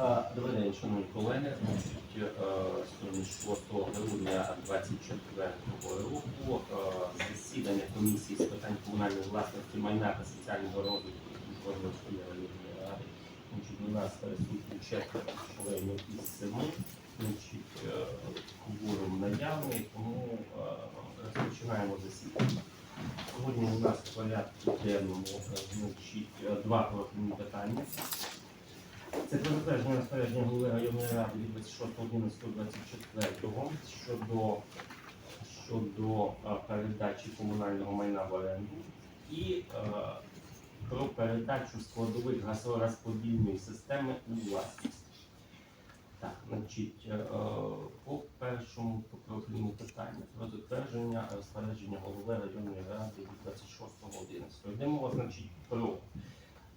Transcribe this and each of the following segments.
Е, Добрий день, шановні колеги. Е, Сьогодні 6 грудня 24 року е, засідання комісії з питань комунальної власності майна та соціального розвитку районної ради. У нас присутні четверо членів із семи. Е, кворум наявний, тому е, розпочинаємо засідання. Сьогодні у нас в порядку денному е, е, два профільні питання. Це про затвердження розпорядження голови районної ради від 26.11.24 щодо, щодо е, передачі комунального майна в оренду і е, про передачу складових газорозподільної системи у власність. Так, значить, е, по першому по профільному питанню про затвердження розпорядження голови районної ради від 26.11. Йде мова, значить, про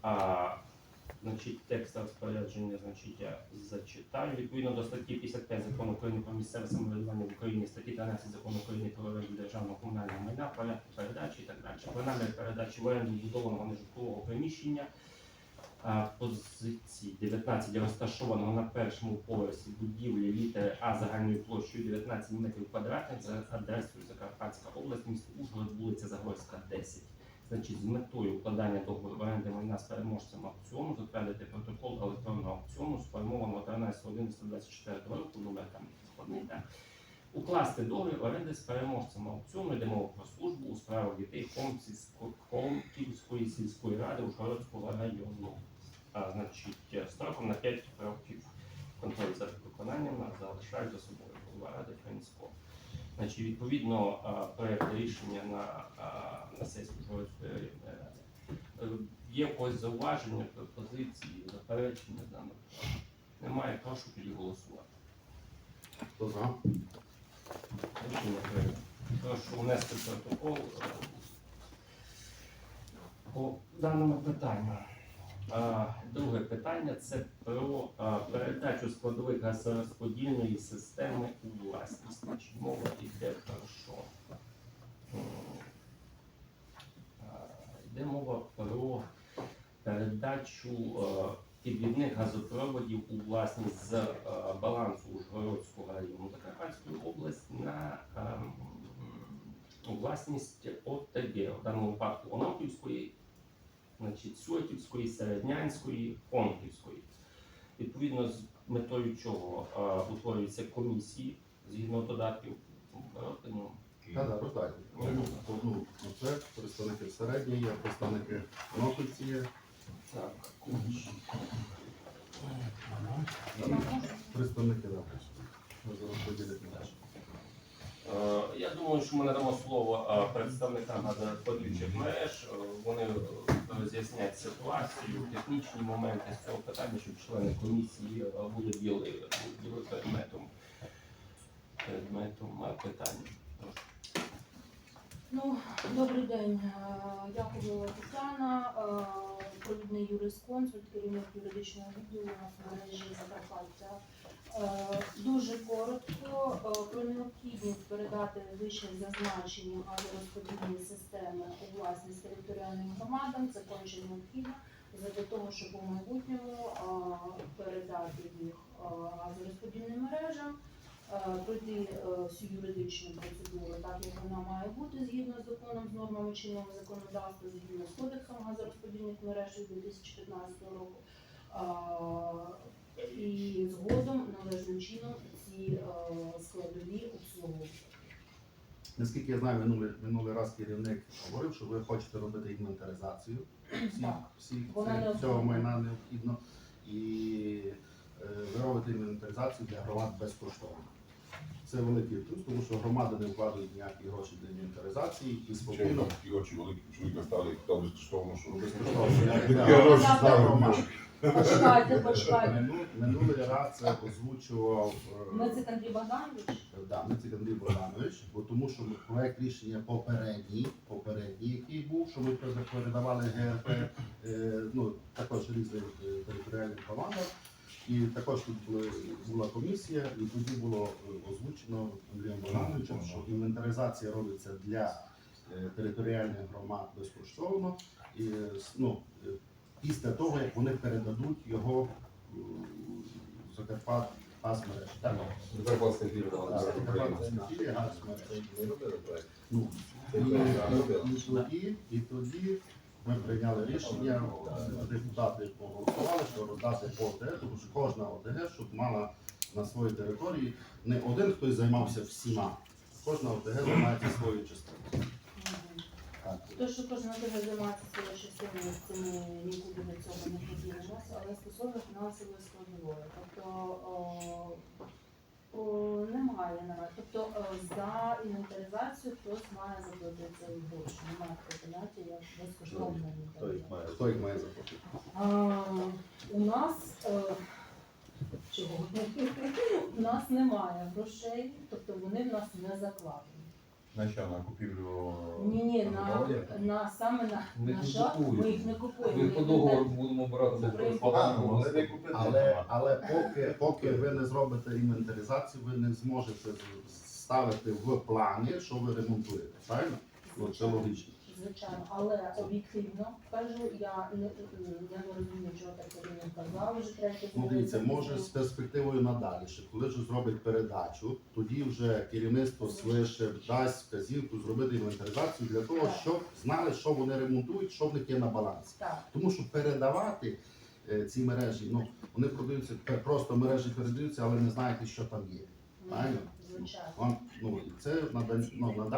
а, Значить, текст розпорядження, значить, я зачитаю. Відповідно до статті 55 закону України про місцеве самоврядування в Україні, статті 13 закону України про оренду державного комунального майна, порядку передачі і так далі. Про передачі в оренду будованого нежитлового приміщення позиції 19 розташованого на першому поверсі будівлі літери А загальною площею 19 метрів квадратних за адресою Закарпатська область, місто Ужгород, вулиця Загорська, 10 значить, з метою укладання договору оренди майна з переможцем аукціону, затвердити протокол електронного аукціону, сформованого 13.11.24 року, номер там складний, так. Укласти договір оренди з переможцем аукціону, йде мова про службу у справах дітей Хомківської- сільської ради Ужгородського району. А, значить, строком на 5 років контроль за виконанням залишають за собою голова ради Френського. Значить, відповідно, а, проект рішення на, на сесію ради. Е, Є якось зауваження, пропозиції, заперечення даного? Немає, прошу тоді голосувати. Хто за? Прошу внести протокол е, по даному питанню. Друге питання це про передачу складових газорозподільної системи у власність. Мова йде про що? Йде мова про передачу підвідних газопроводів у власність з балансу Ужгородського району Закарпатської області на ем, власність ОТГ, в даному випадку Ономківської, значить, Сотівської, Середнянської, Онківської. Відповідно, з метою чого е, утворюються комісії згідно додатків. Так, так, роздайте. Одну, це, представники середньої, є представники є. так, Представники да. Ми зараз поділити на те. Е, Я думаю, що ми надамо слово е, представникам газорозподільчих мереж. Е, Вони е, роз'яснять ситуацію, технічні моменти з цього питання, щоб члени комісії е, були біли, були предметом, предметом е, питання. Ну, добрий день. Е, Якова Тетяна, е, провідний юрисконсульт, керівник юридичного відділу в мережі Закарпаття. Е, Дуже коротко е, про необхідність передати вище зазначені газорозподільні системи у власність територіальним громадам. Це конче необхідно для того, щоб у майбутньому е, передати їх газорозподільним мережам пройти всю юридичну процедуру, так як вона має бути згідно з законом, з нормами чинного законодавства, згідно з кодексом газорозподільних мереж від 2015 року. І згодом належним чином ці е, складові обслуговувати. Наскільки я знаю, минулий, минулий раз керівник говорив, що ви хочете робити інвентаризацію всіх, цього майна необхідно. І е, ви робите інвентаризацію для громад безкоштовно. Це великий плюс, тому що громади не вкладають ніякі гроші для інвентаризації і спокійно такі очі великі чоловіка стали, безкоштовно, що безкоштовно. Почекайте, почекайте. Мину- Минулий раз це озвучував е, Мицик Андрій Богданович. да, Мицик Андрій Богданович, бо тому що ми- проект рішення попередній, попередній, який був, що ми пере- передавали ГРП, е, ну також різним е, територіальним командам. І також тут були, була комісія, і тоді було е, озвучено Андрієм Богдановичем, що інвентаризація робиться для е, територіальних громад безкоштовно. І, е, с- ну, е, після того, як вони передадуть його Закарпат газ мережі. Так? Закарпатська фірма. Закарпатська філія газ. Ну, і, і, тоді, і тоді ми прийняли рішення, е, депутати проголосували, що роздати по ОТГ, тому що кожна ОТГ, щоб мала на своїй території не один хтось займався всіма. Кожна ОТГ займається своєю частиною. То, що кожна тебе займається своєю частиною, це ми нікуди до цього не поділимося, але стосовно фінансової складової. Тобто о, о, немає наразі. Тобто о, за інвентаризацію хтось має заплатити цей борг. Немає такого поняття, як безкоштовна інвентаризація. Хто їх має заплатити? А, у нас е, чого? у нас немає грошей, тобто вони в нас не закладені. На що, на купівлю? Ні, ні, на, на саме на, Ми їх на не купуємо. ми їх не купуємо. Ми Ми по договору не- будемо брати без при- Погано, не купити. Але, але поки, поки ви не зробите інвентаризацію, ви не зможете ставити в плані, що ви ремонтуєте. Правильно? Це логічно. Звичайно, але об'єктивно кажу, я не, я не розумію, чого так Каріна казав, вже третє Ну, дивіться, може з перспективою надалі, що коли ж зробить передачу, тоді вже керівництво свише дасть вказівку зробити інвентаризацію для того, Так. щоб знали, що вони ремонтують, що в них є на балансі. Так, Тому що передавати е, ці мережі, ну вони продаються просто мережі передаються, але не знаєте, що там є. Правильно? звичайно. Ну, і це надаль, ну,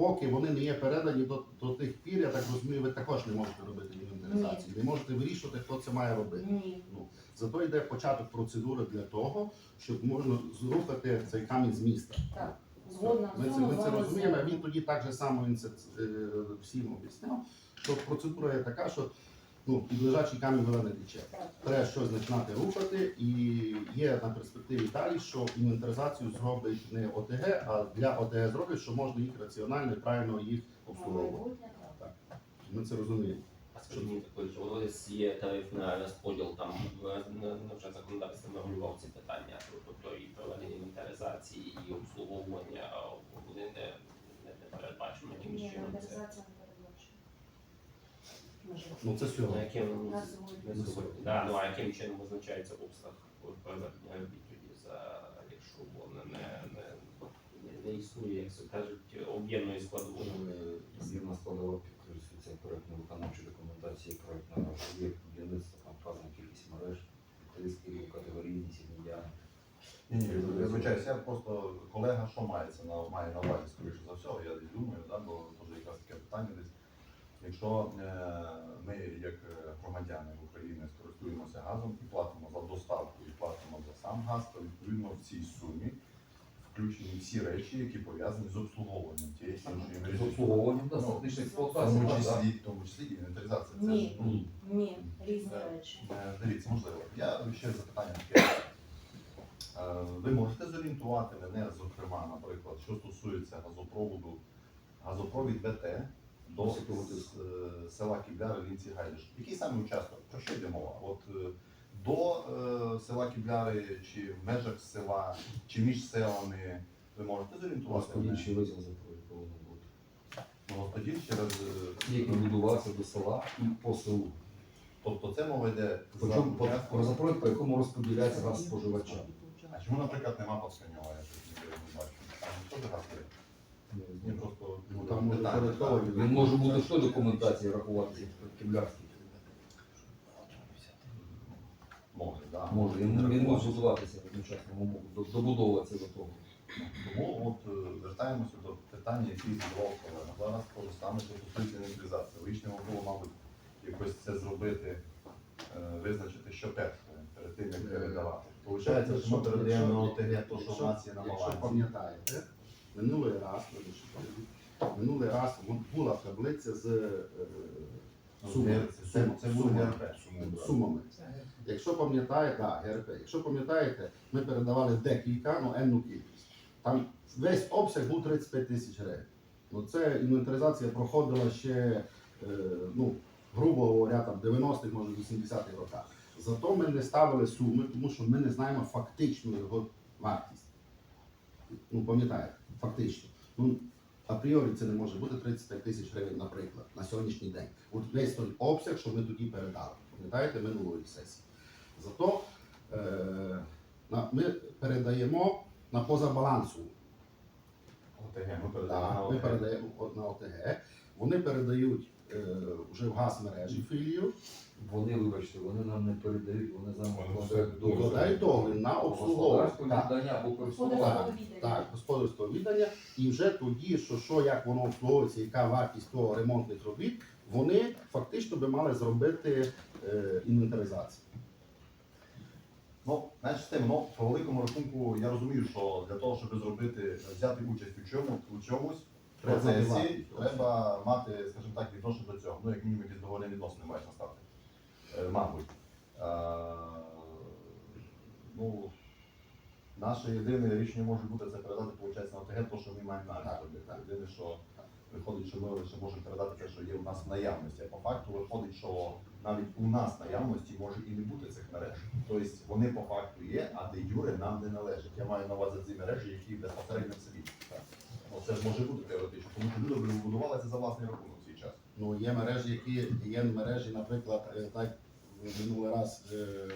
поки вони не є передані до, до тих пір, я так розумію, ви також не можете робити інвентаризацію. Не можете вирішувати, хто це має робити. Ні. Ну, зато йде початок процедури для того, щоб можна зрухати цей камінь з міста. Так, згодна Ми це, ми це розуміємо, він тоді так же само він це е, всім об'ясняв, що процедура є така, що ну, під лежачий камінь вода не тече. Треба щось починати рухати, і є на перспективі далі, що інвентаризацію зробить не ОТГ, а для ОТГ зроблять, що можна їх раціонально і правильно їх обслуговувати. так. Ми це розуміємо. А скажіть мені також, у вас є тарифний розподіл там на- на вже законодавство регулював ці питання, тобто і проведення інвентаризації, і обслуговування вони не, не, передбачені якимось Ні, інвентаризація не передбачена. Можливо. Ну це сьогодні. яким На сьогодні. на сьогодні. Да, ну а яким чином визначається обсяг робіт за якщо воно не, не, не, не існує, як це кажуть, об'ємної складової. Згідно складова підкреслюється проєктно виконавчої документації, проєктна об'єкт будівництва, там вказана кількість мереж, відповідські категорійність, ім'я. Ні, ні, я вибачаюсь, я просто колега, що мається на має на увазі, скоріше за все, я десь думаю, да, бо теж якраз таке питання десь. Якщо е, ми, як е, громадяни України, користуємося газом і платимо за доставку і платимо за сам газ, то відповідно в цій сумі включені всі речі, які пов'язані з обслуговуванням тієї чи іншої З обслуговуванням, да, Ну, В тому да. числі, в тому числі і інвентаризація. Це ж, ну, Ні, різні речі. Е, Дивіться, можливо. Я ще запитання таке. Ви можете зорієнтувати мене, зокрема, наприклад, що стосується газопроводу, газопровід БТ до е, села Кібляри Лінці Гайдиш. Який саме участок? Про що йде мова? От е, до е, села Кібляри, чи в межах села, чи між селами, ви можете зорієнтувати мене? Розподільчий визов запровід повинен. Ну, Господін через. е, Який будувався до села і по селу. Тобто це мова йде про запровід, по якому розподіляється газ споживача. А чому, наприклад, нема Пасканьова, я не бачу. Там що за газ є? Ні, просто Ну, там може порядково так. Він може бути той документації рахуватися киблярський. Може, да. Може, він, він може будуватися одночасно, м- до- добудовуватися до того. Тому от е, вертаємося до питання, які задавав колега. Зараз те ж саме, що стосується інвентаризації. Лишнього було, мабуть, якось це зробити, е, визначити, що перше, перед тим, як передавати. Получається, що ми передаємо на ОТГ то, що в нас є на Якщо балансі. пам'ятаєте, минулий раз, минулий раз була таблиця з е, сумами. Сумами. Якщо пам'ятаєте, да, ГРП, якщо пам'ятаєте, ми передавали декілька, ну енну кількість. Там весь обсяг був 35 тисяч гривень. Ну це інвентаризація проходила ще, е, ну, грубо говоря, там 90-х, може 80-х роках. Зато ми не ставили суми, тому що ми не знаємо фактичну його вартість. Ну, пам'ятаєте, фактично. Ну, апріорі це не може бути 35 тисяч гривень, наприклад, на сьогоднішній день. От весь той обсяг, що ми тоді передали. Пам'ятаєте, минулої сесії. Зато е, на, ми передаємо на позабалансу. ОТГ ми передаємо на ми ОТГ. передаємо от на ОТГ. Вони передають е, вже в газ мережі філію, Вони, вибачте, вони нам не передають, вони нам Вони договір. на обслуговування. Так, віддання або користування. Господарського так, господарського віддання. І вже тоді, що, що як воно обслуговується, яка вартість того ремонтних робіт, вони фактично би мали зробити е, інвентаризацію. Ну, з тим, ну, по великому рахунку, я розумію, що для того, щоб зробити, взяти участь у чому, у чомусь, Треба процесі, знати. треба мати, скажімо так, відношення до цього. Ну, як мінімум, якісь договірні відносини мають настати. Е, мабуть. Ну, наше єдине рішення може бути це передати, виходить, на ОТГ, то, що ми маємо на Так, собі. так. Єдине, що виходить, що ми лише можемо передати те, що є у нас в наявності. А по факту виходить, що навіть у нас в наявності може і не бути цих мереж. Тобто вони по факту є, а де юре нам не належать. Я маю на увазі ці мережі, які безпосередньо в селі. Це ж може бути теоретично, тому що люди будували це за власний рахунок. Ну, є мережі, які є мережі, наприклад, е, так минулий раз е,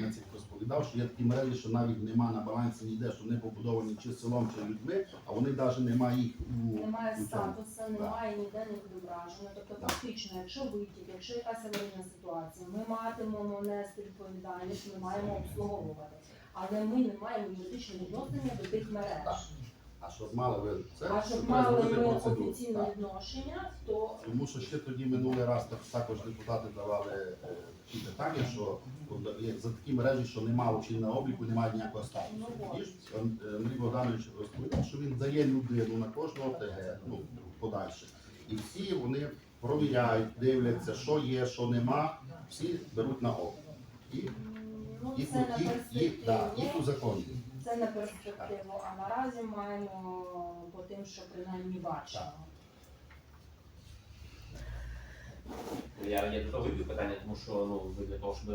Мецик розповідав, що є такі мережі, що навіть нема на балансі ніде, що не побудовані чи селом, чи людьми, а вони навіть немає їх у Немає статусу, немає ніде не відображено. Тобто, фактично, якщо витік, якщо якась аварійна ситуація, ми матимемо нести відповідальність, ми маємо обслуговувати. Але ми не маємо юридичного відношення до тих мереж. А щоб мали ви це, А щоб мали зробити ми процедуру. офіційне Так. відношення, то Тому що ще тоді минулий раз так- також депутати давали е, такі питання, що от, як за такі мережі, що немає чинного обліку, немає ніякого статусу. Ну, Тоді ж Ан- Андрій Богданович розповідав, що він дає людину на кожного ОТГ, ну подальше. І всі вони провіряють, дивляться, що є, що нема, всі беруть на облік. І м, ну, їх, це на їх, їх, да, їх перспективу. узаконюють. Це на перспективу, а наразі маємо по тим, що принаймні бачимо. Я, я до того вивів питання, тому що ну, ви для того, щоб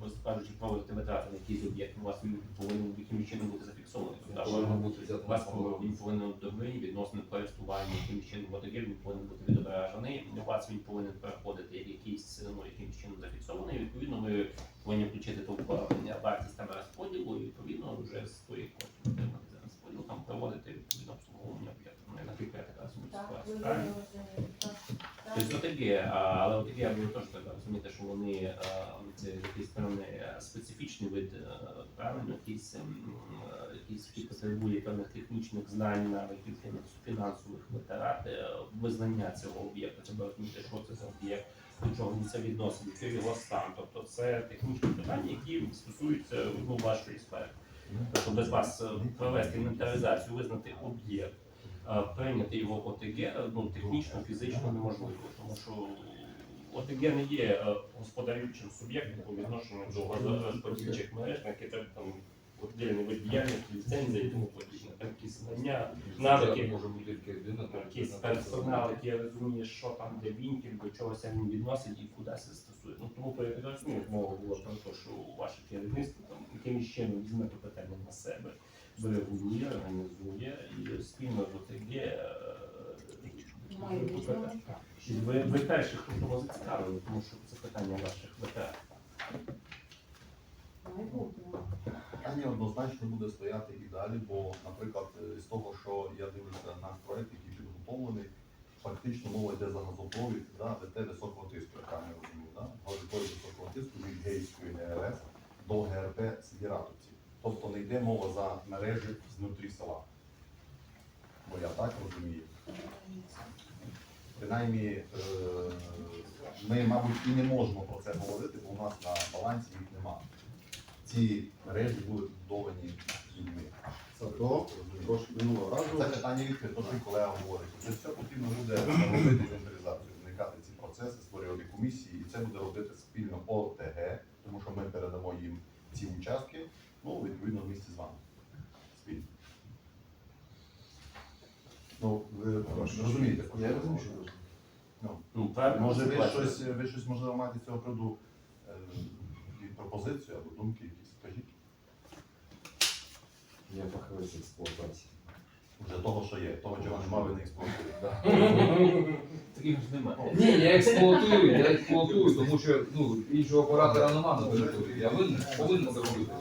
ви кажучи, проводити витрати на якийсь об'єкт, у вас він повинен якимось чином бути зафіксований. Тобто, Повинно бути У вас він повинен договірні відносно користування якимось чином мотогір, він повинен бути відображений. У вас він повинен переходити як якийсь ну, якимось чином зафіксований. Відповідно, ви повинні включити ту вартість там розподілу, і відповідно вже з тої коштів отримати за розподіл, там проводити відповідно обслуговування об'єкту. Ну, наприклад, така ситуація. Тобто таке, але от я буду теж так розуміти, що вони е, це якийсь певний е, специфічний вид, е, правильно, якийсь, ем, е, якийсь який потребує певних технічних знань, навиків фінанс- фінансових витрат, е, визнання цього об'єкту, треба розуміти, що це за об'єкт, до чого він це відносить, який його стан. Тобто це технічні питання, які стосуються ну, вашої сфери. Тобто без вас е, провести інвентаризацію, визнати об'єкт, е, прийняти його ОТГ е, ну, технічно, фізично неможливо, тому що ОТГ не є е, господарюючим суб'єктом по відношенню до газорозподільчих мереж, на які треба там віддільний вид діяльності, ліцензії і тому подібне. Там якісь знання, навики, якийсь персонал, який розуміє, що там, де вінтів, до чого це він відносить і куди це стосує. Ну тому розумію, мова була про те, що ваше керівництво там якимось чином візьме це питання на себе, регулює, організує і спільно з ОТГ е, Має ви, ви перші, хто того зацікавлені, тому що це питання ваших ВТР. Питання однозначно буде стояти і далі, бо, наприклад, з того, що я дивлюся наш проект, який підготовлений, фактично мова йде за газопровід да, ВТ високого тиску, я правильно розумію, да? газопровід високого тиску від Гейської ГРС до ГРП Свіратовці. Тобто не йде мова за мережі знутрі села. Бо я так розумію. Принаймні, е, ми, мабуть, і не можемо про це говорити, бо у нас на балансі їх немає. Ці мережі були будовані людьми. Трошки минулого разу Це питання відкрито, що колега говорить. Це все потрібно буде робити інвентаризацію, вникати ці процеси, створювати комісії, і це буде робити спільно ОТГ, тому що ми передамо їм ці участки, ну, відповідно, в місті з вами. Спільно. Ну, ви розумієте, я розумію, що. Ну, Ну, Може, ви щось, ви щось можливо маєте з цього приводу е, і пропозицію або думки якісь, скажіть. Я фахівець експлуатації. Вже того, що є, того, чого немає, ви не експлуатуєте. Таких ж немає. Ні, я експлуатую, я експлуатую, тому що ну, іншого оператора немає на території. Я винен, повинен це робити.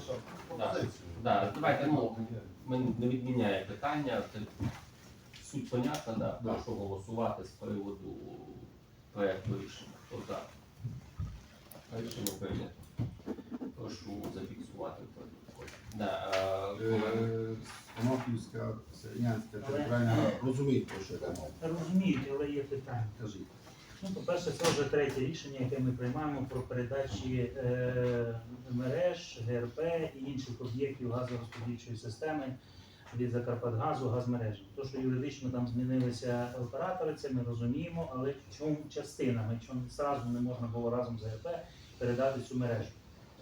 Да. Да, давайте, ну, ми не відміняємо питання. Це суть понятна. Да. Прошу голосувати з приводу проекту рішення. Хто за? Рішення прийнято. Прошу зафіксувати в протоколі. Да, е, колеги. Конопівська, Селянська територіальна розуміють, про що йде мова. Розуміють, але є питання. Кажіть. Ну, по-перше, це вже третє рішення, яке ми приймаємо про передачі е, мереж, ГРП і інших об'єктів газорозподільчої системи від Закарпатгазу газмережі. То, що юридично там змінилися оператори, це ми розуміємо, але чому частинами, чому зразу не можна було разом з ГРП передати цю мережу.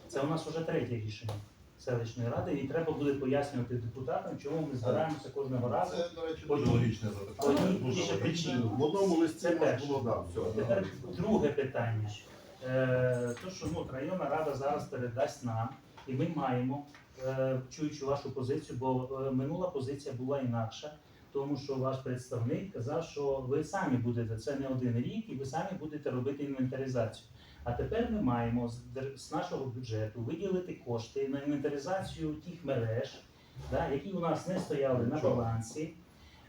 Це у нас вже третє рішення селищної ради, і треба буде пояснювати депутатам, чому ми збираємося кожного разу. Це, до речі, дуже логічне запитання. В одному листі Це перше. було да, все. Тепер друге питання. Е, то, що ну, районна рада зараз передасть нам, і ми маємо, чуючи вашу позицію, бо е, минула позиція була інакша, тому що ваш представник казав, що ви самі будете, це не один рік, і ви самі будете робити інвентаризацію. А тепер ми маємо з, нашого бюджету виділити кошти на інвентаризацію тих мереж, да, які у нас не стояли на балансі.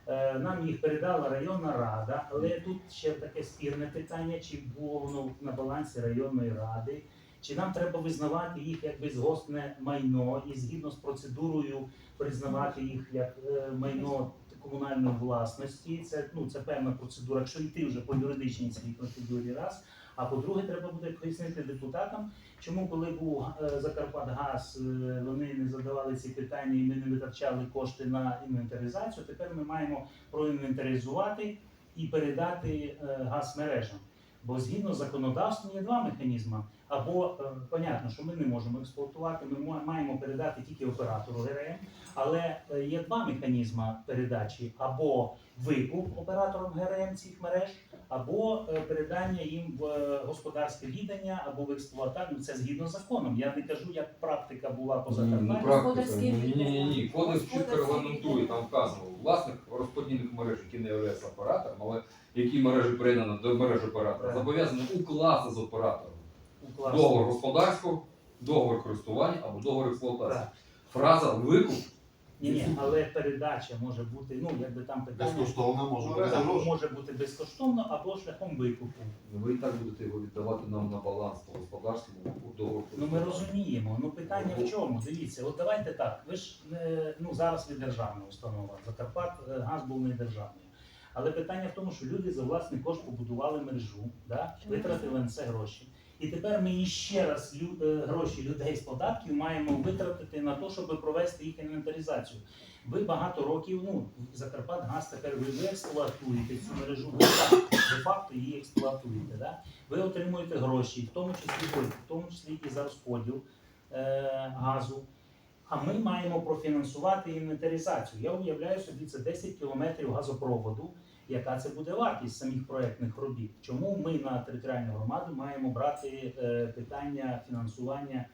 Е, Нам їх передала районна рада, але тут ще таке спірне питання, чи було воно на балансі районної ради, чи нам треба визнавати їх як безгостне майно і згідно з процедурою признавати їх як е, майно комунальної власності. Це ну це певна процедура. Якщо йти вже по юридичній цій процедурі, раз. А по-друге, треба буде пояснити депутатам, чому коли був е, Закарпатгаз, е, вони не задавали ці питання і ми не витрачали кошти на інвентаризацію. Тепер ми маємо проінвентаризувати і передати газ мережам. Бо згідно з законодавством є два механізми. Або е, понятно, що ми не можемо експлуатувати, ми маємо передати тільки оператору ГРМ, але е, є два механізми передачі: або викуп оператором ГРМ цих мереж, або е, передання їм в е, господарське віддання або в експлуатацію. Це згідно з законом. Я не кажу, як практика була по Ну, Закарпаттю. практика. Ні, ні, ні, ні. Кодекс чітко регламентує, там вказано, власник розподільних мереж, який не є оператором, але які мережі приєднано до мережі оператора, Так. зобов'язаний укласти з оператором Укласти. договор господарського, договор користування або договор експлуатації. Так. Фраза викуп Ні, ні, але передача може бути, ну якби там питання Безкоштовно може бути за там може бути безкоштовно або шляхом викупу. ви і так будете його віддавати нам на баланс по господарському договору. Ну ми розуміємо. Ну питання в чому? Дивіться, от давайте так. Ви ж не ну зараз ви державна установа. Закарпат е, газ був не державний. Але питання в тому, що люди за власний кошт побудували мережу, да? витратили на це гроші. І тепер ми іще раз е, гроші людей з податків маємо витратити на те, щоб провести їх інвентаризацію. Ви багато років, ну Закарпат газ тепер ви експлуатуєте цю мережу, ви де-факто її експлуатуєте. Да? Ви отримуєте гроші, в тому числі в тому числі і за розподіл е, газу. А ми маємо профінансувати інвентаризацію. Я уявляю собі, це 10 кілометрів газопроводу. Яка це буде вартість самих проєктних робіт? Чому ми на територіальну громаду маємо брати е, питання фінансування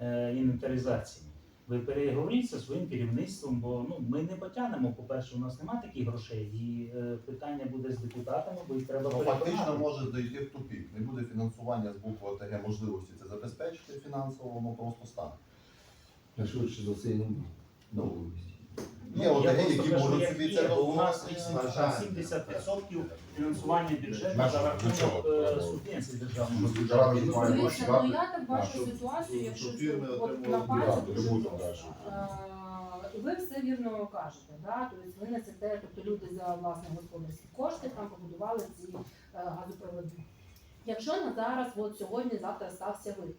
е, інвентаризації? Ви переговоріть зі своїм керівництвом, бо ну ми не потягнемо. По-перше, у нас немає таких грошей, і е, питання буде з депутатами, бо їх треба Ну, фактично може дойти в тупік. Не буде фінансування з букви ОТГ можливості це забезпечити фінансово, воно просто стане. Швидше за це не буду. Ну, Ну, Є я ОТГ, просто які кажу, можуть як собі є, це бо у нас дозволити. 80% 70% фінансування бюджету На за що? Для рахунок чого? е, субвенцій державного бюджету. Дивіться, ну я так бачу ситуацію, якщо щоб фірми от отримували на пальці дуже просто. Е, Ви все вірно кажете, да? тобто ви несете, тобто люди за власні господарські кошти там побудували ці е, газопроводи. Якщо на зараз, от сьогодні, завтра стався витік.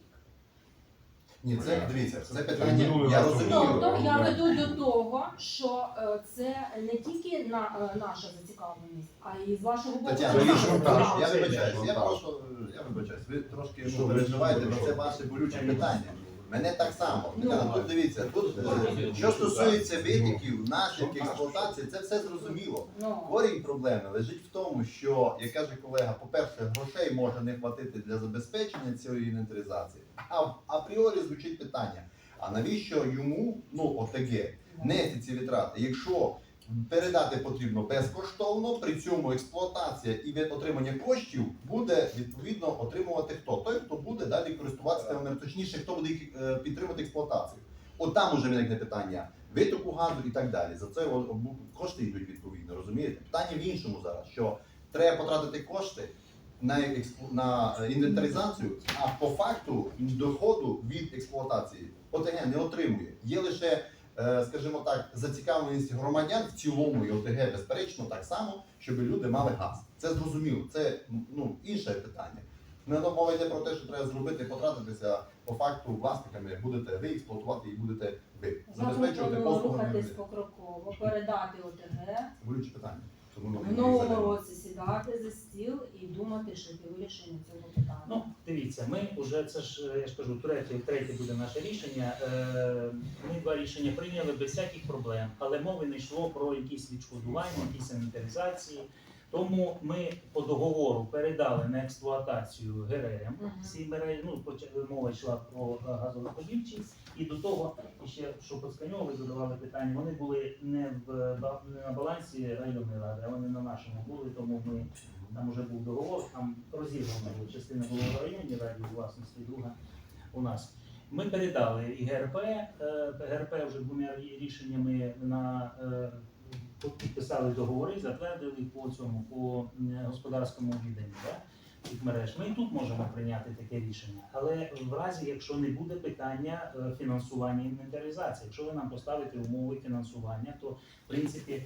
Ні, це дивіться, це питання. Я розумію. Тобто я веду до того, що е, це не тільки на е, наша зацікавленість, а й з вашого боку. Тетяна, я, так, я вибачаюсь, я так. просто я вибачаюсь. Ви трошки Що ну, переживаєте, бо це ваше болюче питання. Мене так само. Ну. Тетяна, тут дивіться, тут е, що стосується витіків, наших експлуатацій, це все зрозуміло. Ну, Корінь проблеми лежить в тому, що, як каже колега, по-перше, грошей може не хватити для забезпечення цієї інвентаризації. Апріорі звучить питання: а навіщо йому, ну ОТГ, нести ці витрати, якщо Передати потрібно безкоштовно, при цьому експлуатація і отримання коштів буде відповідно отримувати хто? Той, хто буде далі користуватися точніше, хто буде е, підтримувати експлуатацію. От там уже виникне питання витоку газу і так далі. За це кошти йдуть відповідно, розумієте? Питання в іншому зараз, що треба потратити кошти на, експлу- на інвентаризацію, а по факту доходу від експлуатації ОТГ не отримує. Є лише е, скажімо так, зацікавленість громадян в цілому і ОТГ, безперечно, так само, щоб люди мали газ. Це зрозуміло, це ну, інше питання. Не мова йде про те, що треба зробити, потратитися по факту власниками, будете ви експлуатувати і будете ви. Забезпечувати послуги. рухатись покроково, передати ОТГ, Болюче питання. Тому ми в новому році сідати за стіл і думати що ти вирішення цього питання. Ну, дивіться, ми вже це ж е, я ж кажу, третє, третє буде наше рішення. Е, Ми два рішення прийняли без всяких проблем, але мови не йшло про якісь відшкодування, якісь санітаризації. Тому ми по договору передали на експлуатацію ГРМ. Всі мережі, ну мова йшла про газорозподільчі, і до того і ще що Посканьови задавали питання. Вони були не в не на балансі районної ради, а вони на нашому були, тому ми там вже був договор, там розірвано було. Частина була в районній раді власності, друга у нас. Ми передали і ГРП, е, ГРП вже двома рішеннями на е, підписали договори, затвердили по цьому, по господарському відданню мереж. Ми і тут можемо прийняти таке рішення. Але в разі, якщо не буде питання е, фінансування інвентаризації, якщо ви нам поставите умови фінансування, то в принципі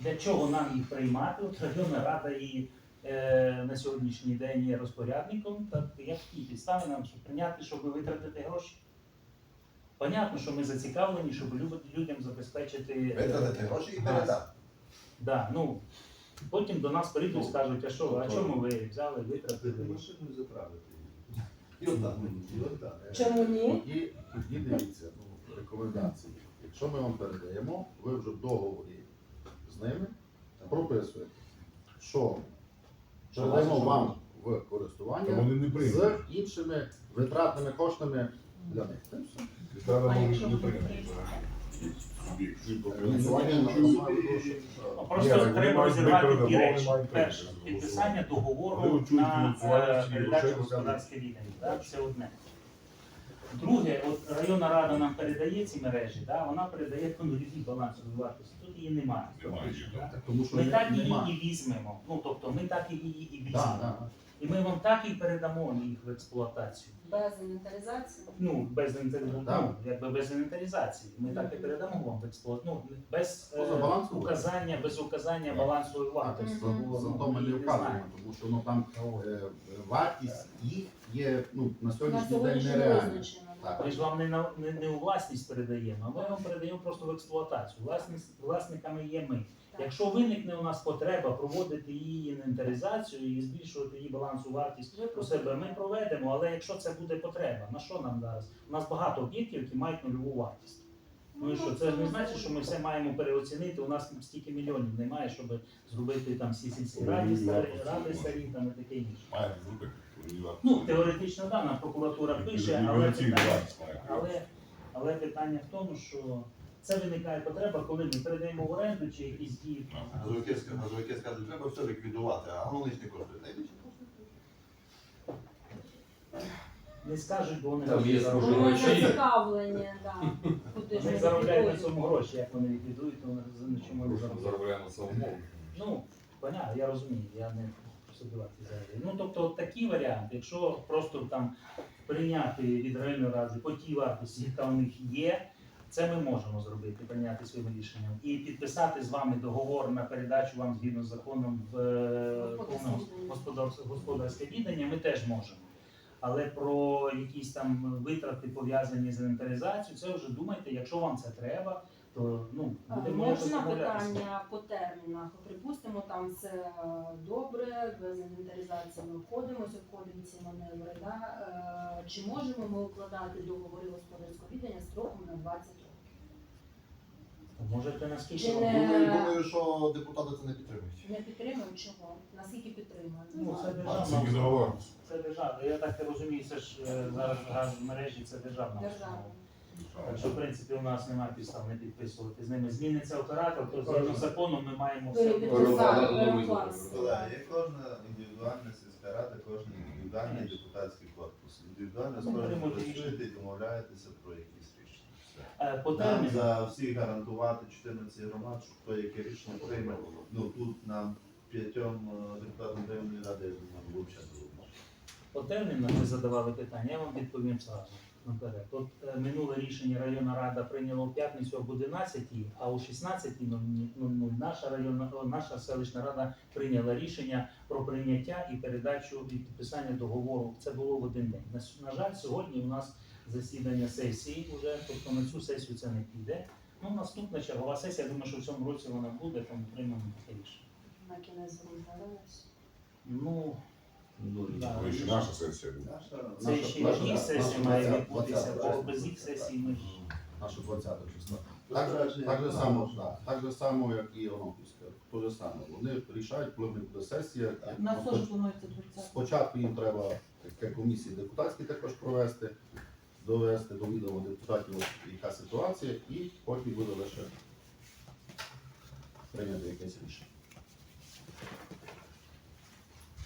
для чого нам їх приймати? От районна рада і е, на сьогоднішній день є розпорядником, так які підстави нам щоб прийняти, щоб витратити гроші? Понятно, що ми зацікавлені, щоб людям забезпечити е, Витратити гроші і передати. Да, ну, потім до нас прийдуть і скажуть, а що, а чому ви взяли, витратили? машину заправити. І от так. І от. Чому ні? Тоді, тоді дивіться, ну, рекомендації. Якщо ми вам передаємо, ви вже в договорі з ними прописуєте, що передаємо вам в користування з іншими витратними коштами А не прийняти. Ну, Ні, Просто треба розірвати дві речі. Перше, підписання договору на передачу господарське відання. Це одне. Друге, от районна рада нам передає ці мережі, да? вона передає по нульовій вартості. Тут її немає. Немає да? Тому що Ми так її і візьмемо. Ну тобто ми так і її і Да, візьмемо. І ми вам так і передамо їх в експлуатацію. Без інвентаризації. Ну, без інвентаризації, Да. ну, якби без інвентаризації. Ми так і передамо вам в експлуатацію. Ну, без е, Поза балансом. указання, без указання балансової вартості. Зато ну, ми не не тому що воно там е, вартість їх є ну, на На сьогоднішній день сьогодні нереальна. визначено. Так. Ми ж вам не, на, не, не у власність передаємо, а ми вам передаємо просто в експлуатацію. Власність, власниками є ми. Якщо виникне у нас потреба проводити її інвентаризацію і збільшувати її балансу вартість у себе, ми проведемо, але якщо це буде потреба, на що нам зараз? У нас багато об'єктів, які мають нульову вартість. Ну і що, це ж не значить, що ми все маємо переоцінити. У нас стільки мільйонів немає, щоб зробити там всі сільські ради, старі, ради старі там і таке інше. Маємо зробити. Ну, теоретично, да, нам прокуратура пише, але питання, але, але питання в тому, що це виникає потреба, коли ми передаємо в оренду чи якісь дії. Газовики ска- газовики скажуть, треба все ліквідувати, а воно не коштує. Найбільше коштує. Не скажуть, бо вони Там є. Воно Можливо, зацікавлені, да. Вони заробляють на цьому гроші, як вони ліквідують, то вони за чому вони. Заробляємо самому. Ну, понятно, я розумію, я не судувати взагалі. Ну, тобто, от такий варіант, якщо просто там прийняти від районної ради по тій вартості, яка у них є, це ми можемо зробити, прийняти своїм рішенням. І підписати з вами договор на передачу вам згідно з законом в е, господарське, господарське віддання ми теж можемо. Але про якісь там витрати пов'язані з інвентаризацією, це вже думайте, якщо вам це треба, то ну А, будемо Можна домовлятися. питання по термінах. Припустимо, там все е, добре, без інвентаризації ми входимося, входимо ці маневри. Да? Е, Чи можемо ми укладати договори господарського віддання строком на 20 років? Можете наскільки Чи вам не- Думаю, думаю, що депутати це не підтримують. Не підтримуємо чого? Наскільки підтримуємо? Ну, це Це державна договор. Це державна. Я так і розумію, це ж е, зараз газ в мережі, це державна Державна. установа. Так що, в принципі, у нас немає підстав не підписувати з ними. Зміниться оператор, то згідно закону ми маємо все. Перекласти. Колеги, є кожна індивідуальна сільська рада, кожен індивідуальний депутатський корпус. Індивідуально з Ну, кожним приймуть працюєте і домовляєтеся про якісь рішення. Все. Е, По Нам терміну, за всіх гарантувати 14 громад, що хто яке рішення прийме. Ну тут нам п'ятьом е, депутатам районної ради я думаю, взагалі зручно. по терміну ви задавали питання, я вам відповім зразу. Наперед. От е, минуле рішення районна рада прийняла в п'ятницю об 11, а о 16.00 наша районна наша селищна рада прийняла рішення про прийняття і передачу і підписання договору. Це було в один день. На, на жаль, сьогодні у нас засідання сесії вже, тобто на цю сесію це не піде. Ну, наступна чергова сесія, я думаю, що в цьому році вона буде, там приймемо таке рішення. На кінець згадалась. Ну, Ну, ще наша сесія буде. Це ще наша- їх сесія має відбутися, 20, бо без їх сесії ми ж. Наше 20 числа. Так, же- так же само, да, так же само, як і Онопівська. То же саме. Вони рішають, коли них буде сесія. У нас теж планується 20. Спочатку їм треба таке комісії депутатські також провести, довести до відома депутатів, яка ситуація, і потім буде лише прийняти якесь рішення. Е,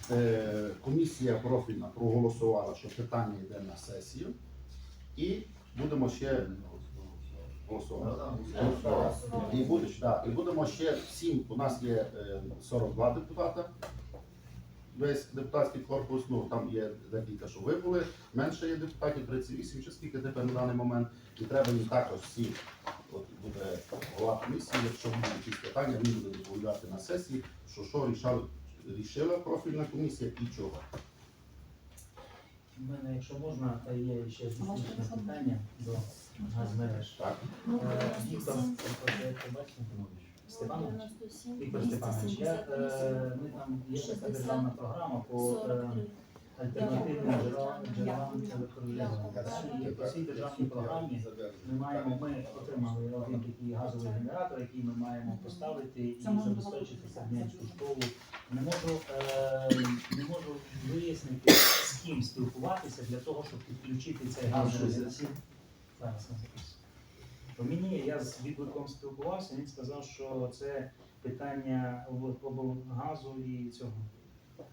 Комісія профільна проголосувала, що питання йде на сесію, і будемо ще голосувати. І, буде, да, і будемо ще всім, у нас є е, 42 депутата, весь депутатський корпус, ну там є декілька, що вибули, менше є депутатів, 38 чи скільки тепер на даний момент, і треба їм також всі, от буде голова комісії, якщо будуть якісь питання, він буде доповідати на сесії, що що рішали, рішила профільна комісія і чого. У мене, якщо можна, та є ще телефон? питання до газмереж. Так, Ну, Е, Віктор, 97, як ви бачите, Степанович? Віктор Степанович, я, е, ми там є така державна програма по е, альтернативним джерелам джерелам електроенергії. По цій державній програмі ми маємо, ми отримали один такий газовий генератор, який ми маємо поставити і забезпечити Саднянську школу. Не можу, е, не можу вияснити, з ким спілкуватися для того, щоб підключити цей газовий. Зараз. Бо мені я з відликом спілкувався, він сказав, що це питання облгазу і цього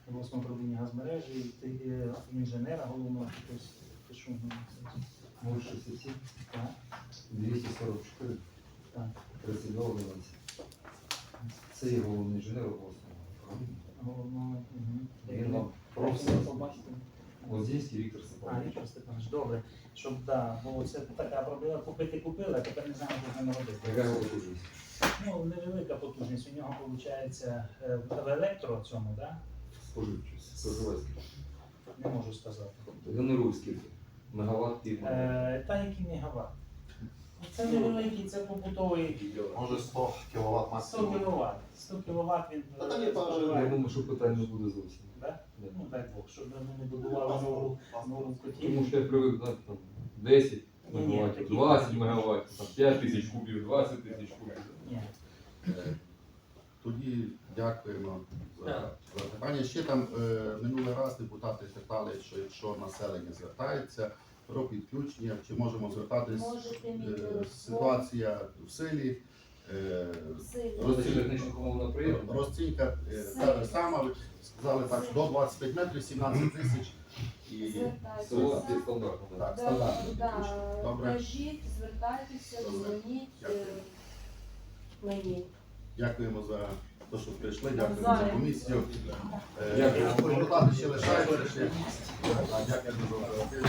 обласного управління газмережі, е, інженера головного хтось пишу. це- 067 Так, 244 так. 32 11. Це є головний інженер обласного. Головного. Він вам Професор професор. побачите. Лозінський Віктор А, Степанович. Віктор Степанович, добре. Щоб да, бо це така проблема купити купили, а тепер не знаємо, що з ними робити. його потужність? Ну, невелика потужність. У нього виходить в електро цьому, да? Споживчість. Споживацький. Не можу сказати. Генерує скільки? Мегаватт пів. Е, та який мегаватт? Це невеликий, це побутовий Може 100 кВт 100 кВт. 100 кВт він Та там є е, Я споживає. думаю, що питань не буде зовсім. Да? Да. Ну дай Бог, щоб ми не будували нову, нову Тому що я привик знати там 10 Ні, ні, мегаваттів, такі 20 такі. мегаваттів, там 5 тисяч кубів, 20 тисяч кубів. Ні. Е, Тоді дякуємо за, Так. за питання. Ще там е, минулий раз депутати питали, що якщо населення звертається про підключення, чи можемо звертатись Можете е, телефон, ситуація в селі. Е. Розцінка е, та сама, ви сказали так, до 25 метрів 17 тисяч і Село Звертайтеся. стандартно. так, Да, стандартне да, підключення. Добре, Кажіть, звертайтеся, Добре. дзвоніть е, Дякую. мені. дякуємо за те, що прийшли, дякуємо за комісію. Е, Дякую. Депутати ще лишаються. Дякую за